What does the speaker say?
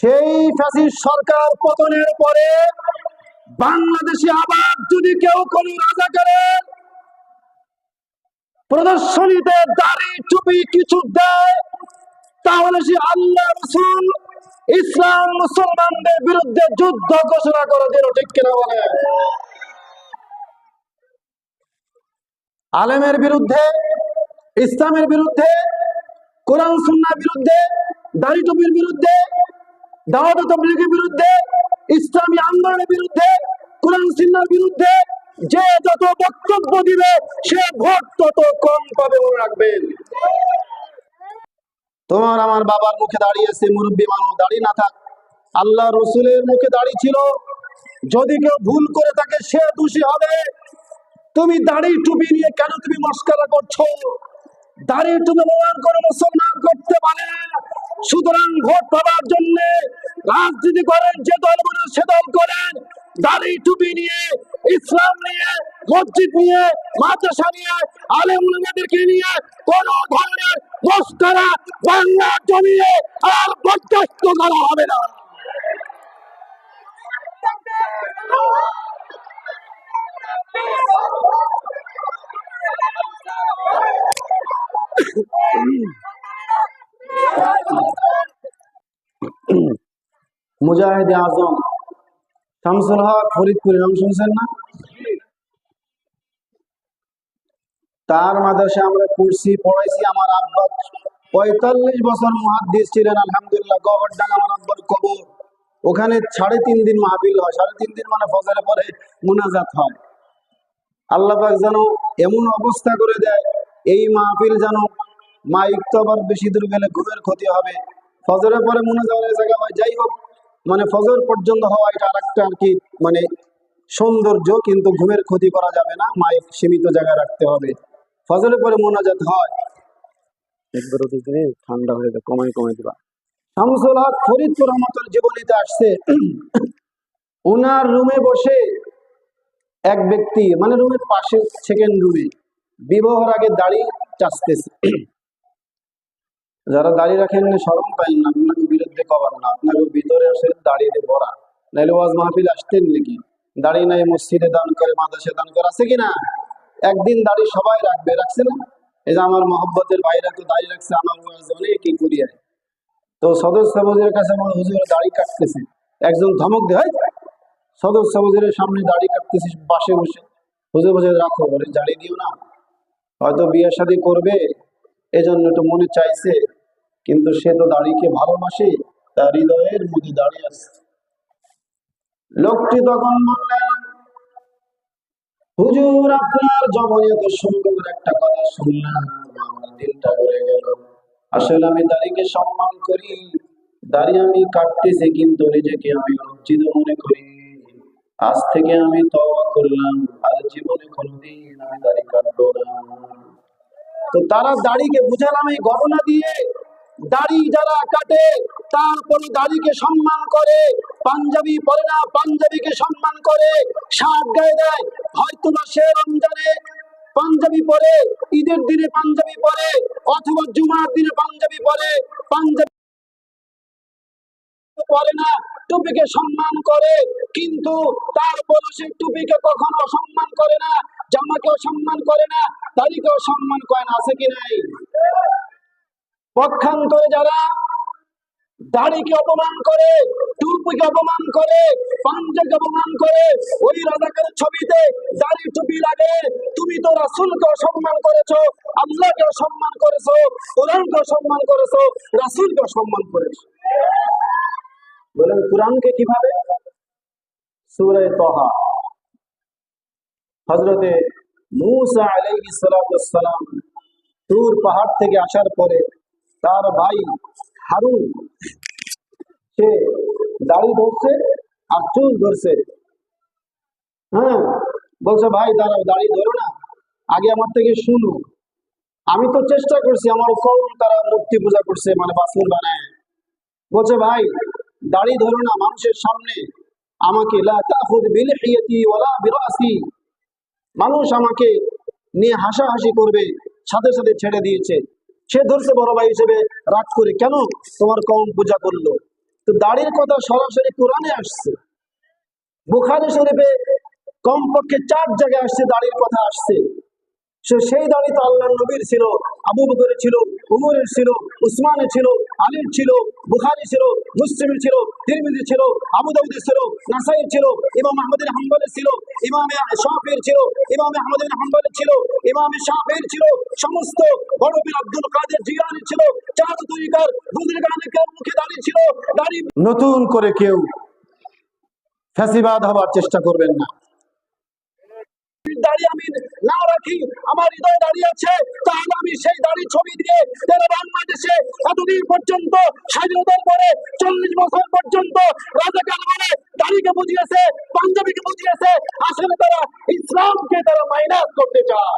সেই ফ্যাসিস সরকার পতনের পরে বাংলাদেশে আবার যদি কেউ কোন রাজাকারের প্রদর্শনীতে দাড়ি টুপি কিছু দেয়, তাহলে সে আল্লাহ রসুল ইসলাম মুসলমানদের বিরুদ্ধে যুদ্ধ ঘোষণা করে দিল, ঠিক কিনা বলে? আলেমের বিরুদ্ধে, ইসলামের বিরুদ্ধে, কোরআন, সুন্নার বিরুদ্ধে, দাড়ি টুপির বিরুদ্ধে দাওয়াত তবলিগের বিরুদ্ধে, ইসলামী আন্দোলনের বিরুদ্ধে, কোরআন সুন্নার বিরুদ্ধে যে যত বক্তব্য দিবে, সে ভোট তত কম পাবে মনে রাখবেন। তোমার আমার বাবার মুখে দাঁড়িয়েছে মুরব্বী মানুষ দাড়ি না থাক। আল্লাহ রসুলের মুখে দাঁড়িয়ে ছিল। যদি কেউ ভুল করে থাকে, সে দোষী হবে। তুমি দাড়ি টুপি নিয়ে কেন তুমি মস্কারা করছ? দাড়ি টুপি ব্যবহার করে মুসলমান করতে পারে সুতরাং ভোট পাওয়ার জন্য রাজনীতি করেন, যে দল সে দল করেন। দাড়ি টুপি নিয়ে, ইসলাম নিয়ে, মসজিদ নিয়ে, মাদ্রাসা নিয়ে, আলেম উলামাদেরকে নিয়ে কোন ধরনের মস্কারা, বাংলা জমিয়ে আর বরদাস্ত করা হবে না। মুজাহিদ আজম, শামসুল হক ফরিদপুরি নাম শুনছেন না? তার মাদ্রাসা আমরা পড়ছি, পড়াইছি আমার আব্বা। পঁয়তাল্লিশ বছর মহাদ্দিস ছিলেন, আলহামদুলিল্লাহ গবরডাঙ্গা আমার আব্বার কবর। ওখানে সাড়ে তিন দিন মাহফিল হয়। সাড়ে তিন দিন মানে ফজরে পরে মুনাজাত হয়। আল্লাহ যেন এমন অবস্থা করে দেয়, এই মাহফিল যেন মাইক তো আবার বেশি দূর গেলে ঘুমের ক্ষতি হবে। ফজরের পরে মনে যাওয়ার জায়গা হয় যাই হোক মানে ফজর পর্যন্ত হওয়া এটা আর একটা আর কি মানে সৌন্দর্য কিন্তু ঘুমের ক্ষতি করা যাবে না মাইক সীমিত জায়গায় রাখতে হবে। ফজরের পরে মোনাজাত হয় একবার ঠান্ডা হয়ে যায় কমাই কমাই দিবা। শামসুল হক ফরিদপুর রহমতুল জীবনীতে আসছে। ওনার রুমে বসে এক ব্যক্তি মানে রুমের পাশে সেকেন্ড রুমে বিবাহের আগে দাড়ি চাচতেছে। যারা দাঁড়িয়ে রাখেন স্মরণ পাইন না আপনাকে বিরুদ্ধে কবার না। আপনাকে ভিতরে আসে দাড়ি দিয়ে ভরা নাইলে ওয়াজ মাহফিল আসতেন নাকি? দাঁড়িয়ে নাই, মসজিদে দান করে মাদাসে দান করে, আছে কিনা? একদিন দাড়ি সবাই রাখবে, রাখছে না? এই যে আমার মহব্বতের বাইরে তো দাড়ি রাখছে, আমার ওয়াজ অনেকই করিয়ায় তো সদস্য সবুজের কাছে আমার হুজুর দাড়ি কাটতেছে। একজন ধমক দেয় সদস্য সবুজের সামনে দাড়ি কাটতেছিস বাসে বসে। হুজুর বসে রাখো, বলে দাড়ি দিও না। হয়তো বিয়ে শাদী করবে, এজন্য একটু মনে চাইছে কিন্তু সে তো দাড়িকে ভালোবাসে, তার হৃদয়ের মধ্যে দাঁড়িয়ে আছে। লোকটি তখন বললেন, হুজুর, আপনার জমনে এত সুন্দর একটা কথা শুনলাম, আমার দিলটা ভরে গেল। আসলে আমি দাড়িকে সম্মান করি, দাড়ি আমি কাটতেছি কিন্তু নিজেকে আমি লজ্জিত মনে করি। আজ থেকে আমি তওবা করলাম, আর জীবনে কোনোদিন আমি দাড়ি কাটবো না। তো তারা দাড়িকে বুঝালাম এই ঘটনা দিয়ে। দাড়ি যারা কাটে তারপরে দাড়িকে সম্মান করে, পাঞ্জাবি পরে না, পাঞ্জাবিকে সম্মান করে, শার্ট গায়ে দেয়। হয়তো বা সে রমজানে পাঞ্জাবি পরে, ঈদের দিনে পাঞ্জাবি পরে, অথবা জুমার দিনে পাঞ্জাবি পরে পাঞ্জাবি পরে না, টুপিকে সম্মান করে, কিন্তু তারপরে সে টুপিকে কখনো সম্মান করে না, জামাকেও সম্মান করে না, দাড়িকেও সম্মান করে না, আছে কি নাই? পক্ষান্তরে যারা দাড়িকে অপমান করে, টুপিকে অপমান করে, পাঞ্জাকে অপমান করে, ওই রাজাকারের ছবিতে দাড়ি টুপি লাগে তুমি তো রাসুলকে সম্মান করেছ আল্লাহকে সম্মান করেছ কোরআনকে সম্মান করেছ রাসুলকে সম্মান করেছ। বলেন, কোরআনকে কীভাবে? সুরে তহা। হজরতে মুসা আলাইহি সালাম তুর পাহাড় থেকে আসার পরে তার ভাই হারুন, সে দাড়ি ধরছে আর চুল ধরছে। হ্যাঁ বলছে, ভাই, দাঁড়াও, দাড়ি ধরো না। আগে আমার থেকে শুনো। আমি তো চেষ্টা করছি, আমার কম তারা মূর্তি পূজা করছে মানে বাসুর বানায়। বলছে, ভাই, দাড়ি ধরো না মানুষের সামনে। আমাকে মানুষ আমাকে নিয়ে হাসাহাসি করবে, সাথে সাথে ছেড়ে দিয়েছে। সে ধরছে বড় ভাই হিসেবে রাগ করে, কেন তোমার কম পূজা করল? তো দাড়ির কথা সরাসরি কোরআনে আসছে। বুখারি শরীফে কমপক্ষে চার জায়গায় আসছে দাড়ির কথা আসছে। সে সেই দাড়ি তো আল্লাহ নবীর ছিল, আবু বকরের ছিল, উমরের ছিল, উসমানের ছিল, আলীর ছিল, বুখারি ছিল, মুসলিমের ছিল, তিরমিজি ছিল, আবু দাউদের ছিল, নাসাইর ছিল, ইমাম আহমদের হাম্বলের ছিল, ইমাম শাফির ছিল, ইমাম আহমদের হাম্বলের ছিল ইমাম শাফির ছিল সমস্ত আব্দুল কাদের জিলানি ছিল তরিকার বুজুর্গানের মুখে দাঁড়িয়ে ছিল দাঁড়িয়ে নতুন করে কেউ ফ্যাসিবাদ হবার চেষ্টা করবেন না। দাড়ি আমি না রাখি আমার হৃদয় দাঁড়িয়ে আছে তাহলে আমি সেই দাড়ি ছবি দিয়ে যারা বাংলাদেশে এতদিন পর্যন্ত স্বাধীনতার পরে চল্লিশ বছর পর্যন্ত রাজাকার বলে দাড়িকে বুঝিয়েছে পাঞ্জাবিকে বুঝিয়েছে। আসলে তারা ইসলামকে তারা মাইনাস করতে চায়।